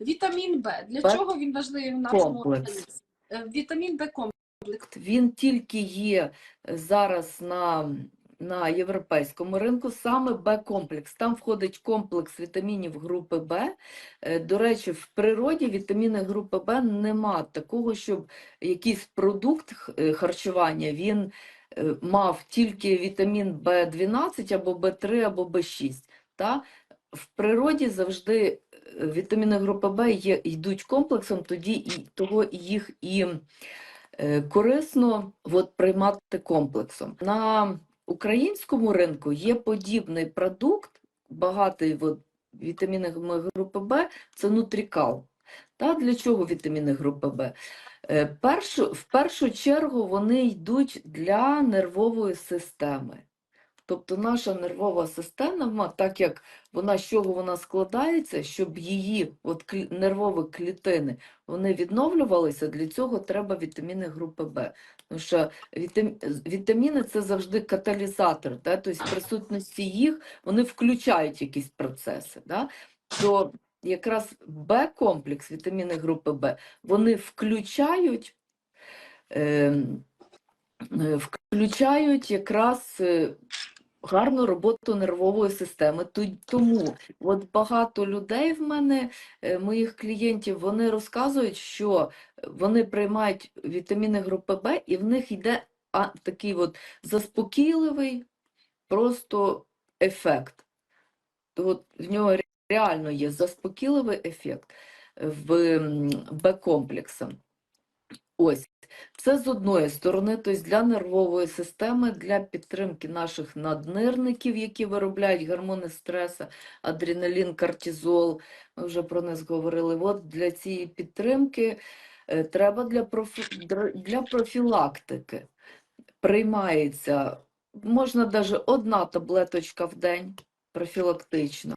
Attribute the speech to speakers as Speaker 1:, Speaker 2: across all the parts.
Speaker 1: Вітамін Б. Для
Speaker 2: Б-
Speaker 1: чого він важливий в нашому організмі? Е, Вітамін Б комплекс.
Speaker 2: Він тільки є зараз на, на європейському ринку, саме Б-комплекс. Там входить комплекс вітамінів групи Б. Е, До речі, в природі вітаміни групи Б нема такого, щоб якийсь продукт е, харчування він мав тільки вітамін В12 або В3 або В6. Та? В природі завжди вітаміни групи Б є, йдуть комплексом, тоді і того їх і е, корисно от, приймати комплексом. На українському ринку є подібний продукт, багатий от, вітамінами групи Б, це нутрікал. Та для чого вітаміни групи Б? Е, Першу, в першу чергу вони йдуть для нервової системи. Тобто наша нервова система, так як вона з чого вона складається, щоб її от, клі- нервові клітини вони відновлювалися, для цього треба вітаміни групи Б. Тому що вітам... вітаміни це завжди каталізатор, да? тобто в присутності їх вони включають якісь процеси. Да? То якраз Б-комплекс, вітаміни групи Б, вони включають, е, е, включають якраз е, гарну роботу нервової системи. Тому от багато людей в мене, е, моїх клієнтів, вони розказують, що вони приймають вітаміни групи Б, і в них йде такий от заспокійливий просто ефект. От в нього реально є заспокійливий ефект в Б-комплексом. Ось. Це з одної сторони, тобто для нервової системи, для підтримки наших наднирників, які виробляють гормони стресу, адреналін, кортизол, ми вже про них говорили. От для цієї підтримки е, треба для, профі... для профілактики. Приймається, можна навіть одна таблеточка в день профілактично.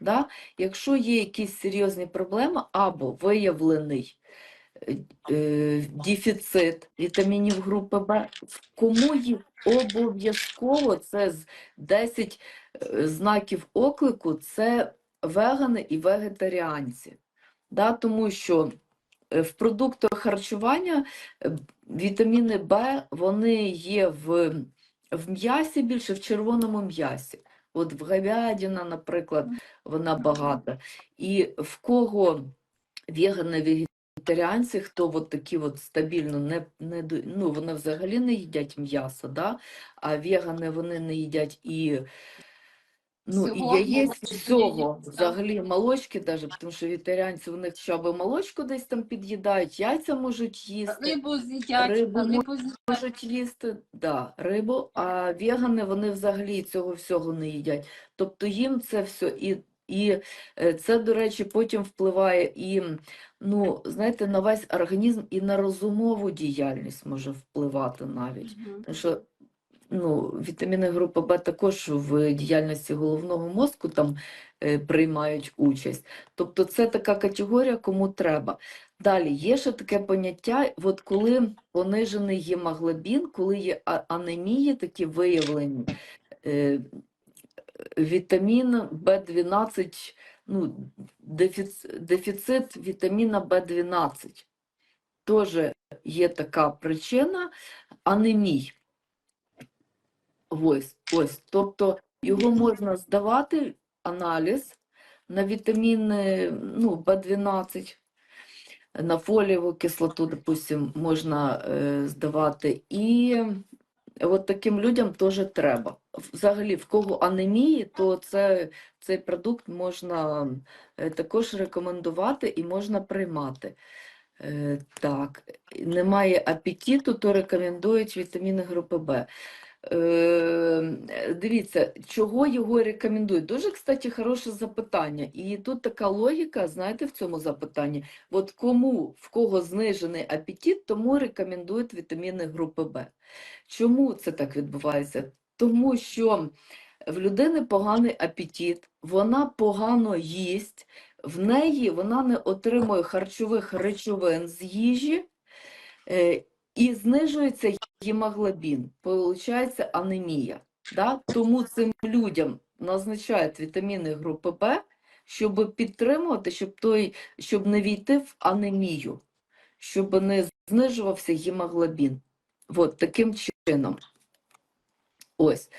Speaker 2: Да? Якщо є якісь серйозні проблеми або виявлений дефіцит вітамінів групи Б, кому їх обов'язково, це з 10 е, знаків оклику, це вегани і вегетаріанці. Да? Тому що е, в продуктах харчування е, вітаміни Б, вони є в, в м'ясі більше, в червоному м'ясі. От в говядина, наприклад, вона багата. І в кого вегани, вегетаріанці, хто от такі от стабільно не, не ну, вони взагалі не їдять м'ясо, да? а вегани вони не їдять і, ну, і яєць,
Speaker 1: молочки,
Speaker 2: всього, взагалі молочки, даже, тому що вегетаріанці них хоча б молочку десь там під'їдають, яйця можуть їсти.
Speaker 1: Рибу з'їдять,
Speaker 2: Рибу
Speaker 1: рибу.
Speaker 2: Можуть їсти да, рибу, а вегани вони взагалі цього всього не їдять. Тобто їм це все і, і е, це, до речі, потім впливає і, ну, знаєте, на весь організм і на розумову діяльність може впливати навіть.
Speaker 1: Мгм.
Speaker 2: Тому що ну, вітаміни групи Б також в діяльності головного мозку там е, приймають участь. Тобто це така категорія, кому треба. Далі є ще таке поняття, от коли понижений гемоглобін, коли є анемії, такі виявлені, е, вітамін В12, ну, дефіцит, вітаміна В12. Теж є така причина анемій. Ось, ось. Тобто його можна здавати, аналіз на вітаміни ну, В12, на фолієву кислоту, допустим, можна е, здавати. І от таким людям теж треба. Взагалі, в кого анемії, то це, цей продукт можна е, також рекомендувати і можна приймати. Е, Так, немає апетиту, то рекомендують вітаміни групи Б. Е, Дивіться, чого його рекомендують? Дуже, кстати, хороше запитання. І тут така логіка, знаєте, в цьому запитанні. От кому, в кого знижений апетит, тому рекомендують вітаміни групи Б. Чому це так відбувається? Тому що в людини поганий апетит, вона погано їсть, в неї вона не отримує харчових речовин з їжі, е, і знижується гемоглобін, получається анемія. Да? Тому цим людям назначають вітаміни групи Б, щоб підтримувати, щоб той, щоб не війти в анемію, щоб не знижувався гемоглобін. От таким чином. Ось.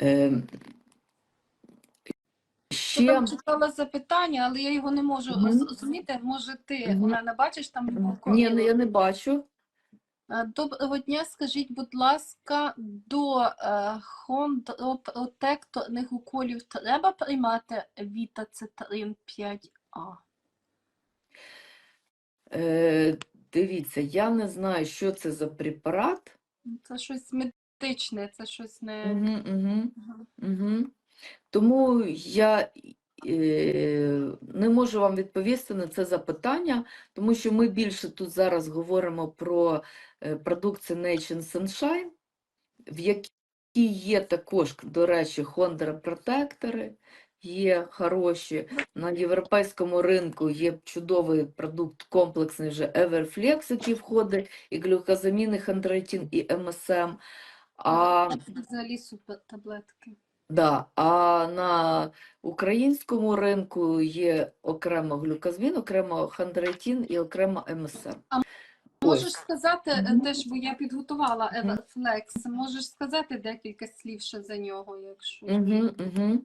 Speaker 1: Я
Speaker 2: Ще
Speaker 1: там читала запитання, але я його не можу зрозуміти. Може, ти у
Speaker 2: Мгм.
Speaker 1: мене бачиш там глибоко?
Speaker 2: ні, ну, я не бачу.
Speaker 1: Е, Доброго дня, скажіть, будь ласка, до е, хондропротекторних уколів треба приймати вітацетрин 5А?
Speaker 2: Е, дивіться, я не знаю, що це за препарат.
Speaker 1: Це щось медичне, це щось не.
Speaker 2: Угу, угу. Угу. Тому я е, не можу вам відповісти на це запитання, тому що ми більше тут зараз говоримо про е, продукцію Nation Sunshine, в якій є також, до речі, хондропротектори, є хороші. На європейському ринку є чудовий продукт комплексний вже Everflex, який входить і глюкозамін, і хондроїтин, і МСМ. А
Speaker 1: взагалі таблетки.
Speaker 2: Да, а на українському ринку є окремо глюказмін, окремо хондроїтин і окремо МСМ.
Speaker 1: Можеш сказати теж, бо я підготувала
Speaker 2: Мгм.
Speaker 1: Можеш сказати декілька слів ще за нього, якщо.
Speaker 2: Угу, угу.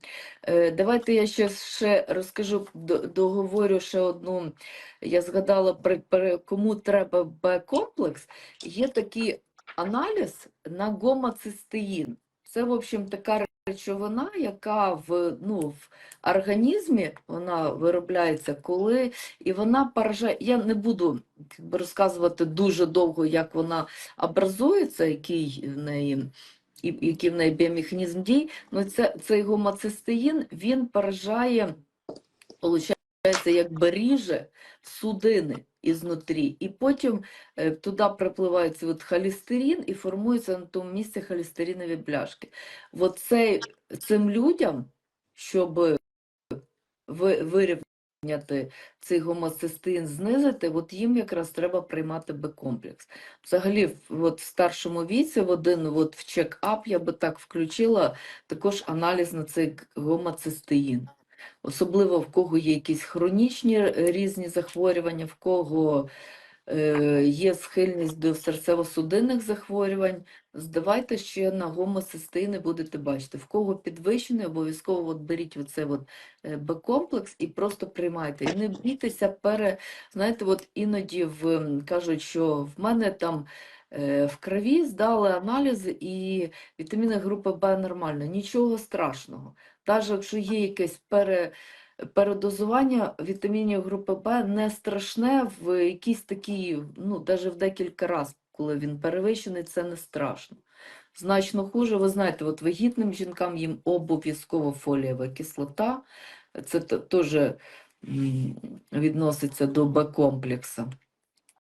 Speaker 2: Давайте я ще, ще розкажу, договорю ще одну. Я згадала, при, при, кому треба Б-комплекс. Є такий аналіз на гомоцистеїн. Це, в общем, така речовина, яка в, ну, в організмі вона виробляється, коли і вона поражає. Я не буду розказувати дуже довго, як вона образується, який в неї, і, який в неї біомеханізм дій. Ну, це, цей гомоцистеїн, він поражає, виходить, якби ріже судини ізнутрі, і потім е, туди припливається от холестерин і формуються на тому місці холестеринові бляшки. От цей, цим людям, щоб вирівняти цей гомоцистеїн, знизити, от їм якраз треба приймати Б-комплекс. Взагалі, от в старшому віці, в один от в чек-ап я би так включила також аналіз на цей гомоцистеїн. Особливо в кого є якісь хронічні е, різні захворювання, в кого е, є схильність до серцево-судинних захворювань, здавайте ще на гомоцистеїни будете бачити. В кого підвищений, обов'язково от беріть оцей от е, Б-комплекс і просто приймайте. І не бійтеся пере, знаєте, от іноді в, кажуть, що в мене там в крові здали аналізи і вітаміни групи Б нормально, нічого страшного. Навіть якщо є якесь пере, передозування вітамінів групи Б не страшне в якійсь такій, ну, навіть в декілька разів, коли він перевищений, це не страшно. Значно хуже, ви знаєте, от вагітним жінкам їм обов'язково фолієва кислота, це теж відноситься до Б-комплексу.